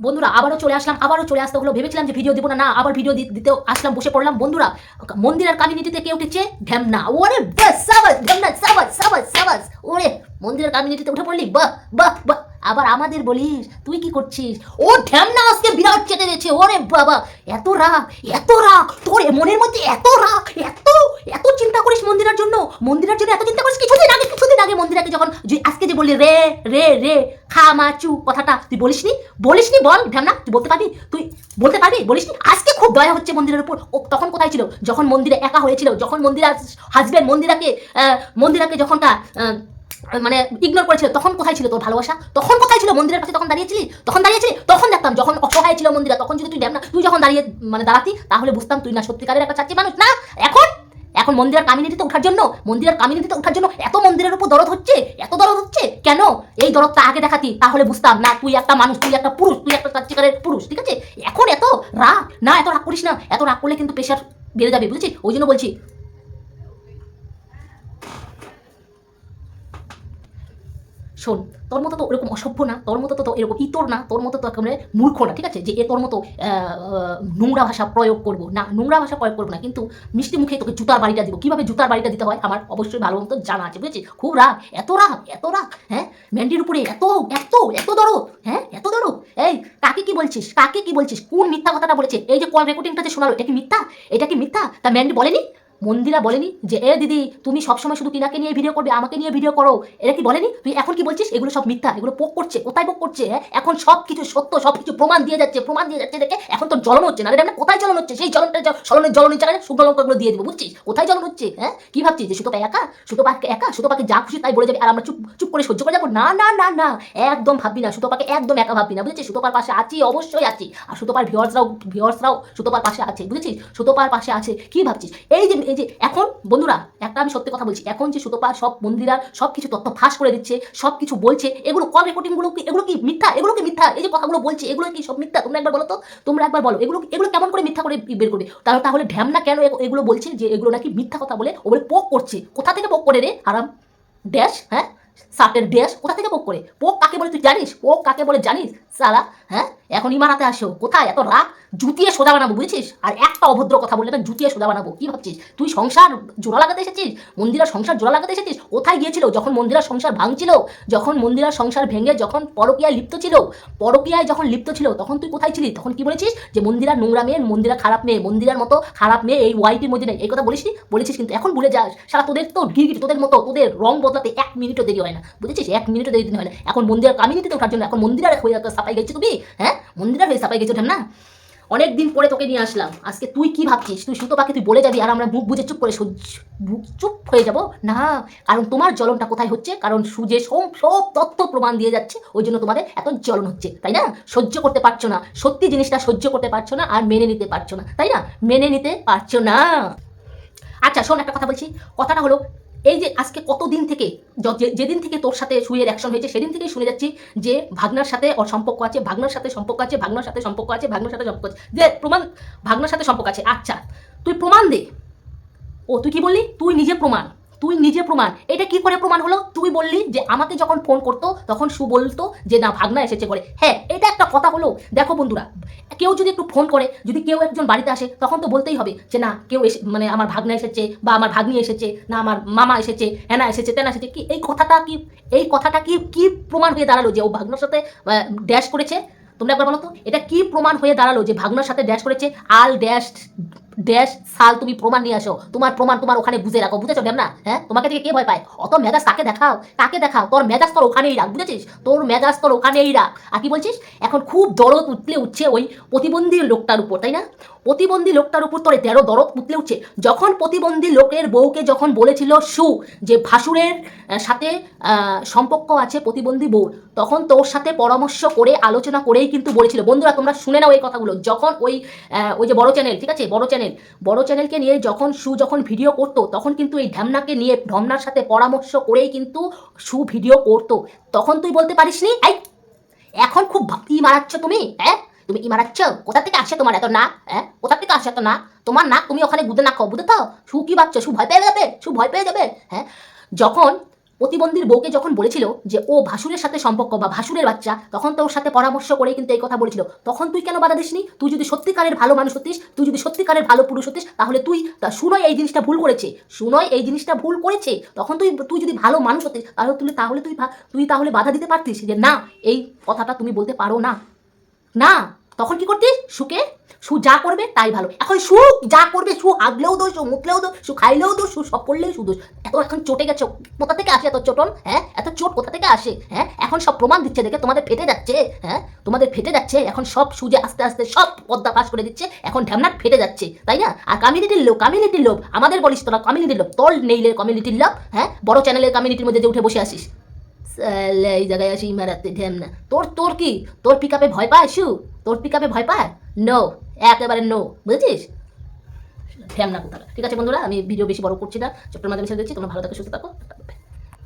বন্ধুরা, আবারও চলে আসলাম, আবারও চলে আসতে হলো। ভেবেছিলাম যে ভিডিও দিব না না, আবার ভিডিও দিতে আসলাম, বসে পড়লাম। বন্ধুরা, মন্দিরের কমিউনিটিতে কে উঠেছে? ঢ্যামনা ওরে বাস সাবাস ঢ্যামনা সাবাস ওরে, মন্দিরের কমিউনিটিতে উঠে পড়লি? বাহ বাহ বাহ। আবার আমাদের বলিস, তুই কি করছিস? ও ঢ্যামনা আজকে বিরাট চেটে দিয়েছে ওরে বাবা, এত রাগ এত রাগ। তোর মনের মধ্যে এত রাগ, এত এত চিন্তা করিস মন্দিরের জন্য? মন্দিরের জন্য এত চিন্তা করিস? কিছুদিন আগে কিছুদিন আগে মন্দিরাকে যখন আজকে যে বললি, রে রে রে খা মা চু কথাটা তুই বলিসনি? বলিসনি বল ঢ্যামনা তুই বলতে পারবি? তুই বলতে পারবি? বলিসনি? আজকে খুব দয়া হচ্ছে মন্দিরের উপর। ও তখন কোথায় ছিল? যখন মন্দিরে একা হয়েছিল, যখন মন্দিরা হাজবেন্ড মন্দিরাকে মন্দিরাকে যখন তা মানে ইগনোর করেছিল, তখন কোথায় ছিল তোর ভালোবাসা? তখন কোথায় ছিল মন্দিরের কাছে তখন দাঁড়িয়েছিলি? তখন দাঁড়িয়েছিলি? তখন দেখতাম, যখন অসহায় ছিল মন্দিরা, তখন যদি তুই না তুই যখন দাঁড়িয়ে মানে দাঁড়াতি, তাহলে বুঝতাম তুই না সত্যিকারের একটা চাচ্ছি মানুষ। না, এখন এখন মন্দিরের কামিনীতে ওঠার জন্য, মন্দিরের কামিনীতে ওঠার জন্য এত মন্দিরের উপর দরদ হচ্ছে? এত দরদ হচ্ছে? কেন? এই দরদটা আগে দেখাতি, তাহলে বুঝতাম, না, তুই একটা মানুষ, তুই একটা পুরুষ, তুই একটা সত্যিকারের পুরুষ, ঠিক আছে? এখন এত রাগ, না, এত রাগ করিস না, এত রাগ করলে কিন্তু প্রেশার বেড়ে যাবে, বুঝেছিস? ওই জন্য বলছি শোন, তোর মতো তো ওরকম অসভ্য না, তোর মতো তো এরকম ইতর না, তোর মতো তো একেবারে মূর্খ না, ঠিক আছে? যে এ তোর মতো নোংরা ভাষা প্রয়োগ করব। না, নোংরা ভাষা প্রয়োগ করব না, কিন্তু মিষ্টি মুখে তোকে জুতার বাড়িটা দিব। কীভাবে জুতার বাড়িটা দিতে হয়? আমার অবশ্যই ভালো মতো জানা আছে, বুঝেছিস? খুব রাগ, এত রাগ এত রাগ হ্যাঁ? ম্যান্ডির উপরে এত এত এত দরদ হ্যাঁ? এত দরদ। এই, কাকে কি বলছিস? কাকে কি বলছিস? কোন মিথ্যা কথাটা বলেছে? এই যে কল রেকর্ডিংটা যে শোনালো, এটা কি মিথ্যা? এটা কি মিথ্যা? তা ম্যান্ডি বলেনি? মন্দিরা বলেনি যে, এ দিদি, তুমি সবসময় শুধু টিনাকে নিয়ে ভিডিও করবে, আমাকে নিয়ে ভিডিও করো। এরা কি বলেনি? তুই এখন কি বলছিস? এগুলো সব মিথ্যা, এগুলো পোক করছে, কোথায় পোক করছে হ্যাঁ? এখন সব কিছু সত্য সব কিছু প্রমাণ দিয়ে যাচ্ছে, প্রমাণ দিয়ে যাচ্ছে দেখে এখন তো জ্বলন হচ্ছে। না আমরা কোথায় জ্বলন হচ্ছে? সেই জ্বলনটা জ্বলনের জ্বলনের জায়গায় শুকনো লঙ্কাগুলো দিয়ে দেবো, বুঝছিস? কোথায় জ্বলন হচ্ছে হ্যাঁ? কি ভাবছিস যে সুতো একা? সুতো পাকে একা? সুতো পাকে যা খুশি তাই বলে যাবে, আর আমরা চুপ চুপ করে সহ্য করে যাব? না না না না, একদম ভাববি না সুতো পাকে একদম একা ভাববি না, বুঝেছিস? সুতোপার পাশে আছি, অবশ্যই আছি। আর সুতোপার ভিওয়ার্সরাও ভিওয়ার্সরাও সুতোপার পাশে আছে, বুঝেছিস? সুতোপার পাশে আছে, কি ভাবছিস? এই যে এই যে এখন, বন্ধুরা, একটা আমি সত্যি কথা বলছি। এখন যে সুতোপা, সব মন্দিরার সব কিছু তথ্য ফাঁস করে দিচ্ছে সব কিছু বলছে, এগুলো কল রেকর্ডিংগুলো কি, এগুলো কি মিথ্যা, এগুলো কি মিথ্যা? এই যে কথাগুলো বলছে, এগুলো কি সব মিথ্যা? তোমরা একবার বলো তো, তোমরা একবার বলো, এগুলো এগুলো কেমন করে মিথ্যা করে বের করবে? তাহলে তাহলে ঢ্যামনা কেন এগুলো বলছে যে এগুলো নাকি মিথ্যা কথা বলে ও বলে পোক করছে? কোথা থেকে পোক করে রে? আরাম ড্যাশ হ্যাঁ? সার্টের ড্যাশ কোথা থেকে পোক করে? পোক কাকে বলে তুই জানিস? পোক কাকে বলে জানিস? সালা হ্যাঁ? এখন ইমারাতে আসো। কোথায়? এত রাগ? জুতিয়ে সোজা বানাবো, বুঝেছিস? আর একটা অভদ্র কথা বললে না, জুতিয়ে সোজা বানাবো। কি ভাবছিস? তুই সংসার জোড়া লাগাতে এসেছিস? মন্দিরার সংসার জোড়া লাগাতে এসেছিস? কোথায় গিয়েছিল? যখন মন্দিরার সংসার ভাঙছিল, যখন মন্দিরার সংসার ভেঙে যখন পরকীয়ায় লিপ্ত ছিল, পরকীয়ায় যখন লিপ্ত ছিল, তখন তুই কোথায় ছিলি? তখন কি বলেছিস? যে মন্দিরা নোংরা মেয়ে, মন্দিরা খারাপ মেয়ে মন্দিরার মতো খারাপ মেয়ে এই ওয়াইটির মধ্যে নেই। এই কথা বলিসনি? বলেছিস কিন্তু এখন ভুলে যাস। সারা তোদের তো গিরগিট, তোদের মতো, তোদের রং বদলাতে এক মিনিটও দেরি হয় না। বুঝেছিস? এক মিনিটও দেরি হয় না। এখন মন্দিরের কামিনীতে ওঠার জন্য, এখন মন্দিরার হয়ে সাফাই গেছে তুমি? হ্যাঁ? মন্দিরার হয়ে সাফাই গেছে না? অনেক দিন পরে তোকে নিয়ে আসলাম। আজকে তুই কি ভাবছিস? তুই সুতো পাখি, তুই বলে যাবি আর আমরা মুখ বুঝে চুপ করে মুখ চুপ হয়ে যাব? না, কারণ তোমার জ্বলনটা কোথায় হচ্ছে? কারণ সুজে সব সব তথ্য প্রমাণ দিয়ে যাচ্ছে, ওই জন্য তোমাদের এত জ্বলন হচ্ছে, তাই না? সহ্য করতে পারছ না। সত্যি জিনিসটা সহ্য করতে পারছ না আর মেনে নিতে পারছ না, তাই না? মেনে নিতে পারছ না। আচ্ছা শোন, একটা কথা বলছি। কথাটা হলো এই যে আজকে কতদিন থেকে যেদিন থেকে তোর সাথে শুয়ে অ্যাকশন হয়েছে, সেদিন থেকেই শুনে যাচ্ছি যে ভাগনার সাথে ওর সম্পর্ক আছে, ভাগনার সাথে সম্পর্ক আছে, ভাগনার সাথে সম্পর্ক আছে, ভাগনার সাথে সম্পর্ক আছে। যে প্রমাণ, ভাগনার সাথে সম্পর্ক আছে। আচ্ছা তুই প্রমাণ দে। ও, তুই কি বললি? তুই নিজে প্রমাণ। তুই নিজে প্রমাণ। এটা কি করে প্রমাণ হলো? তুই বললি যে আমাকে যখন ফোন করতো, তখন সু বলতো যে না, ভাগনা এসেছে করে হ্যাঁ এটা একটা কথা হলো। দেখো বন্ধুরা, কেউ যদি একটু ফোন করে, যদি কেউ একজন বাড়িতে আসে, তখন তো বলতেই হবে যে না, কেউ এসে মানে আমার ভাগনা এসেছে বা আমার ভাগ্নি এসেছে, না আমার মামা এসেছে হ্যানা এসেছে, তেনা এসেছে, কি এই কথাটা কি, এই কথাটা কি কি প্রমাণ হয়ে দাঁড়াল যে ও ভাগনার সাথে ড্যাশ করেছে? তোমরা একবার বলো তো, এটা কি প্রমাণ হয়ে দাঁড়াল যে ভাগনার সাথে ড্যাশ করেছে? আল ড্যাশ ড্যাশ সাল তুমি প্রমাণ নিয়ে আসো। তোমার প্রমাণ তোমার ওখানে বুঝে রাখো, বুঝেছ না হ্যাঁ? তোমাকে থেকে কে ভয় পায়? অত মেজাজ তাকে দেখাও? তাকে দেখাও? তোর মেজাজ তোর ওখানেই রাখ, বুঝেছিস? তোর মেজাজ তোর ওখানেই রাখ। আর কি বলছিস? এখন খুব দরদ উঠলে উঠছে ওই প্রতিবন্ধী লোকটার উপর, তাই না? প্রতিবন্ধী লোকটার উপর তোর তেরো দরদ উঠলে উঠছে। যখন প্রতিবন্ধী লোকের বউকে যখন বলেছিল সু, যে ভাসুরের সাথে সম্পর্ক আছে প্রতিবন্ধী বউ তখন তোর সাথে পরামর্শ করে, আলোচনা করেই কিন্তু বলেছিল। বন্ধুরা, তোমরা শুনে নাও এই কথাগুলো। যখন ওই ওই যে বড় চ্যানেল, ঠিক আছে? বড় চ্যানেল বড় চ্যানেলকে নিয়ে যখন সু যখন ভিডিও করতো, তখন কিন্তু এই ঢ্যামনাকে নিয়ে ঢমনার সাথে পরামর্শ করেই কিন্তু সু ভিডিও করতো। তখন তুই বলতে পারিসনি? এই, এখন খুব ই মারাচ্ছ তুমি? হ্যাঁ? তুমি কি মারাচ্ছ? কোথা থেকে আসে তোমার এত নাক? হ্যাঁ? কোথা থেকে আসে এত নাক? তোমার নাক তুমি ওখানে গুদে নাক বুঝে তো সু কি ভাবছ? সু ভয় পেয়ে যাবে? সু ভয় পেয়ে যাবে? হ্যাঁ? যখন প্রতিবন্ধীর বউকে যখন বলেছিল যে ও ভাসুরের সাথে সম্পর্ক বা ভাসুরের বাচ্চা, তখন তো ওর সাথে পরামর্শ করে কিন্তু এই কথা বলেছিল। তখন তুই কেন বাধা দিসনি? তুই যদি সত্যিকারের ভালো মানুষ হতিস, তুই যদি সত্যিকারের ভালো পুরুষ হতিস, তাহলে তুই, তা শুনয় এই জিনিসটা ভুল করেছে। শুনয় এই জিনিসটা ভুল করেছে। তখন তুই তুই যদি ভালো মানুষ হতিস, তাহলে তুই তাহলে তুই তুই তাহলে বাধা দিতে পারতিস যে না, এই কথাটা তুমি বলতে পারো না। না! তখন কি করতিস? সুকে? সু যা করবে তাই ভালো। এখন সু যা করবে, সু আগলেও দোষ, সু মুখলেও দোষ, সু খাইলেও দোষ, সু সব করলেও সু দোষ। এত এখন চটে গেছে। কোথা থেকে আসে এত চটন? হ্যাঁ? এত চোট কোথা থেকে আসে? হ্যাঁ? এখন সব প্রমাণ দিচ্ছে দেখে তোমাদের ফেটে যাচ্ছে। হ্যাঁ? তোমাদের ফেটে যাচ্ছে। এখন সব সুজে আস্তে আস্তে সব পদ্মা পাশ করে দিচ্ছে, এখন ঢ্যামনাট ফেটে যাচ্ছে। তাই না? আর কমিউনিটির লোক কমিউনিটির লোক আমাদের বলিস তোরা কমিউনিটির লোক তোর নেইলে কমিউনিটির লোক হ্যাঁ? বড় চ্যানেলের কমিউনিটির মধ্যে যে উঠে বসে আসিস এই জায়গায় আসি মারাতে ঢেম না তোর তোর কি? তোর পিক আপে ভয় পায় শু? তোর পিক আপে ভয় পায় নো একেবারে নো বুঝেছিস? ঢেম না কোথাও ঠিক আছে বন্ধুরা, আমি ভিডিও বেশি বড় করছি না। চট্টর মাধ্যমে ছেড়ে দিচ্ছি, তোমরা ভালো থাকো, সুস্থ থাকো।